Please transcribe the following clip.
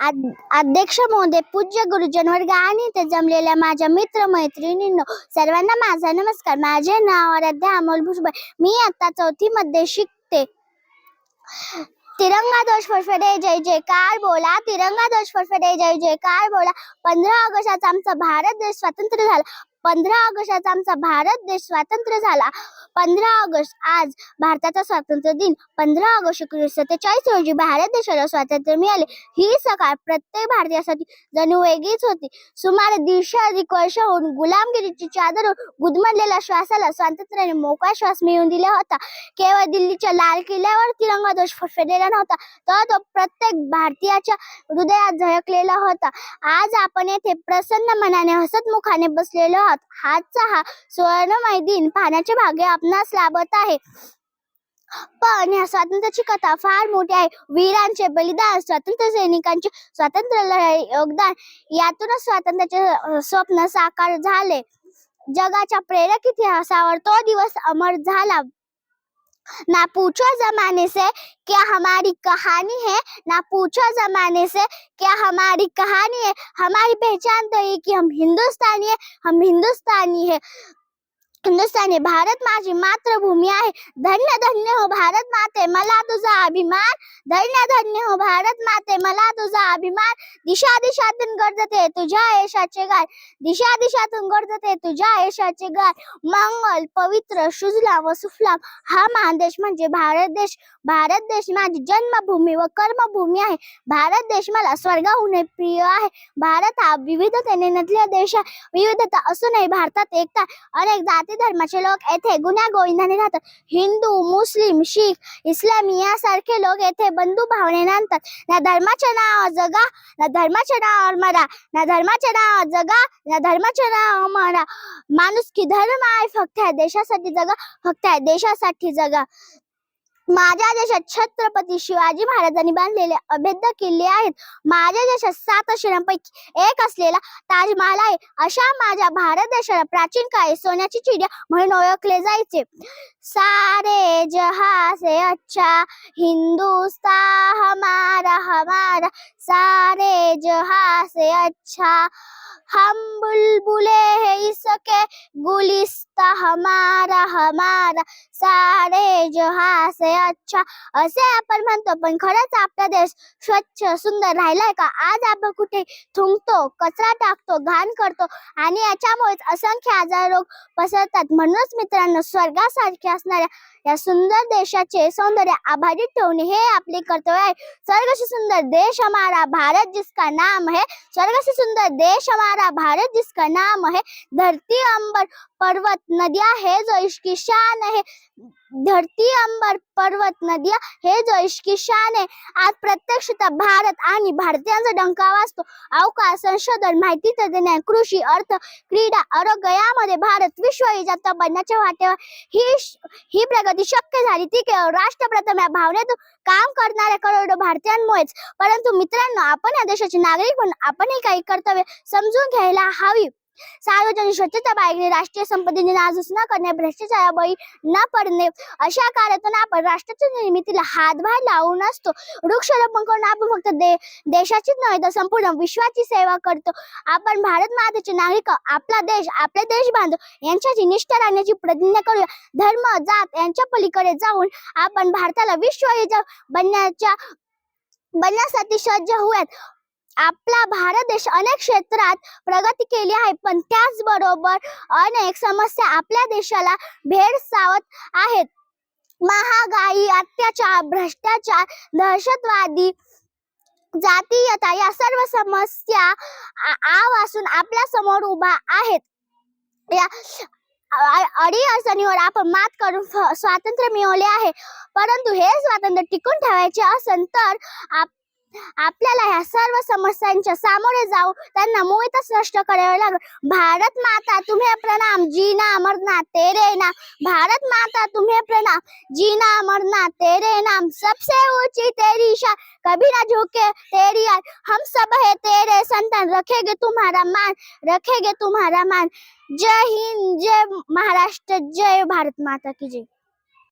अध्यक्ष महोदय पूज्य गुरुजन वर्ग आणि ते जमलेल्या माझ्या मित्र मैत्रिणींनो सर्वांना माझा नमस्कार. माझे नाव आराध्या अमोल भुजबळ. मी आता चौथी मध्ये शिकते. तिरंगा ध्वज फडफडे जय जयकार बोला. तिरंगा ध्वज फडफडे जय जयकार बोला. पंधरा ऑगस्टचा आमचा भारत देश स्वतंत्र झाला. पंधरा ऑगस्टाचा आमचा भारत देश स्वातंत्र्य झाला. पंधरा ऑगस्ट आज भारताचा स्वातंत्र्य दिन. पंधरा ऑगस्ट एकोणीसशे सत्तेचाळीस रोजी भारत देशाला स्वातंत्र्य मिळाले. ही सकाळ प्रत्येक भारतीयासाठी जणू वेगळीच होती. सुमारे दीडशे अधिक वर्ष होऊन गुलामगिरीची चादर गुदमरलेल्या श्वासाला स्वातंत्र्याने मोकळा श्वास मिळवून दिला होता. केवळ दिल्लीच्या लाल किल्ल्यावर तिरंगा ध्वज फडफडलेला नव्हता तर तो प्रत्येक भारतीयाच्या हृदयात झळकलेला होता. आज आपण येथे प्रसन्न मनाने हसतमुखाने बसलेलो आहोत. आजचा हा सुवर्णमय दिन पाहण्याचे भाग्य आपणास लाभत आहे. पण या स्वातंत्र्याची कथा फार मोठी आहे. वीरांचे बलिदान स्वातंत्र्य सैनिकांचे स्वातंत्र्य लढाई योगदान यातूनच स्वातंत्र्याचे स्वप्न साकार झाले. जगाच्या प्रेरक इतिहासावर तो दिवस अमर झाला. ना पूछो जमाने से क्या हमारी कहानी है, ना पूछो जमाने से क्या हमारी कहानी है। हमारी पहचान तो ये कि हम हिंदुस्तानी है, हम हिंदुस्तानी है। हिंदुस्तानी भारत माझी मातृभूमी आहे. धन्य धन्य हो भारत माते मला तुझा अभिमान. धन्य धन्य हो भारत माते मला तुझा अभिमान. दिशा दिशातून गरजते तुझ्या यशाचे गाय. दिशा दिशातून गरजते तुझ्या यशाचे गाय. मंगल पवित्र शुजला व सुफलाम. हा महादेश म्हणजे भारत देश. भारत देश माझी जन्मभूमी व कर्मभूमी आहे. भारत देश मला स्वर्गाहून प्रिय आहे. भारत हा विविधतेने नटलेला देश आहे. विविधता असूनही भारतात एकता. अनेक जात धर्माचे लोक येथे गुन्ह्या गोविंदाने राहतात हिंदू मुस्लिम शीख इस्लामी यासारखे लोक येथे बंधू भावने नांदतात ना धर्माच्या नावावर जगा ना धर्माच्या नावावर मरा ना धर्माच्या नावावर जगा ना धर्माच्या नावावर मरा माणूस की धर्म आहे फक्त या देशासाठी जगा फक्त या देशासाठी जगा माझ्या देशात छत्रपती शिवाजी महाराजांनी बांधलेले अभेद्य किल्ले आहेत. माझ्या देशात सात आश्चर्यांपैकी एक असलेला ताजमहाल आहे. अशा माझ्या भारत देशाला प्राचीन काळी सोन्याची चिड्या म्हणून ओळखले जायचे. सारे जहा से अच्छा हिंदुस्ता हमारा हमारा. सारे जहा से अच्छा हम बुलबुले है इसके गुलिस्ता हमारा हमारा. सारे जहा से अच्छा. असे आपण म्हणतो पण खरंच आपला देश स्वच्छ सुंदर राहिलाय का? आज आपण कुठे थुंकतो कचरा टाकतो घाण करतो आणि याच्यामुळेच असंख्य आजार रोग पसरतात. म्हणूनच मित्रांनो स्वर्गासारखे असणाऱ्या या सुंदर देशाचे सौंदर्य आभारी ठेवणे हे आपले कर्तव्य आहे. स्वर्ग से सुंदर देश हमारा भारत जिसका नाम है. स्वर्ग से सुंदर देश हमारा भारत जिसका नाम है. धरती अंबर पर्वत नदिया है जो इसकी शान है. धरती अंबर पर्वत नदिया हे जो इसकी शान आहे आज प्रत्यक्षतः भारत आणि भारतीयांचा डंका वाजतो अवकाश संशोधन माहिती तंत्रज्ञान कृषी अर्थ क्रीडा आरोग्य यामध्ये भारत विश्व विजेता बनण्याच्या वाटेवर. ही ही प्रगती शक्य झाली. ती केवळ राष्ट्रप्रथम या भावनेतून काम करणाऱ्या करोडो भारतीयांमुळेच. परंतु मित्रांनो आपण या देशाचे नागरिक म्हणून आपणही काही कर्तव्य समजून घ्यायला हवी. सार्वजनिक स्वच्छता बाळगणे राष्ट्रीय संपत्तीने नाजूस न करणे भ्रष्टाचाराबळी न पडणे अशा कार्यातून आपण राष्ट्राच्या निर्मितीला हातभार लावून असतो. वृक्षारोपण करून आपण फक्त दे देशाचीच नव्हे तर संपूर्ण विश्वाची सेवा करतो. आपण भारत मातेचे नागरिक आपला देश आपले देश बांधव यांच्याची निष्ठा राहण्याची प्रतिज्ञा करूया. धर्म जात यांच्या पलीकडे जाऊन आपण भारताला विश्व बनण्याच्या बनण्यासाठी सज्ज होऊयात. आपला भारत देश अनेक क्षेत्रात प्रगती केली आहे. पण त्याचबरोबर अनेक समस्या आपल्या देशाला भेडसावत आहेत. महागाई अत्याचार भ्रष्टाचार दहशतवादी जातीयता या सर्व समस्या आव असून आपल्यासमोर उभा आहेत. या अडी अडचणीवर आपण मात करून स्वातंत्र्य मिळवले आहे. परंतु हे स्वातंत्र्य टिकून ठेवायचे असेल तर आप आपल्याला ह्या सर्व समस्यांच्या सामोरे जाऊ त्यांना मोहितच नष्ट करावे लागेल. भारत माता तुम्हे प्रणाम. जीना अमरनाथ तेरे नाम. भारत माता तुम्हे प्रणाम. जीना अमरनाथ तेरे नाम. सबसे ऊंची तेरी शान. कभी ना झुके तेरी यार हम सब है तेरे संतान. रखेगे तुम्हारा मान. रखेगे तुम्हारा मान. जय हिंद जय महाराष्ट्र जय भारत माता की जय.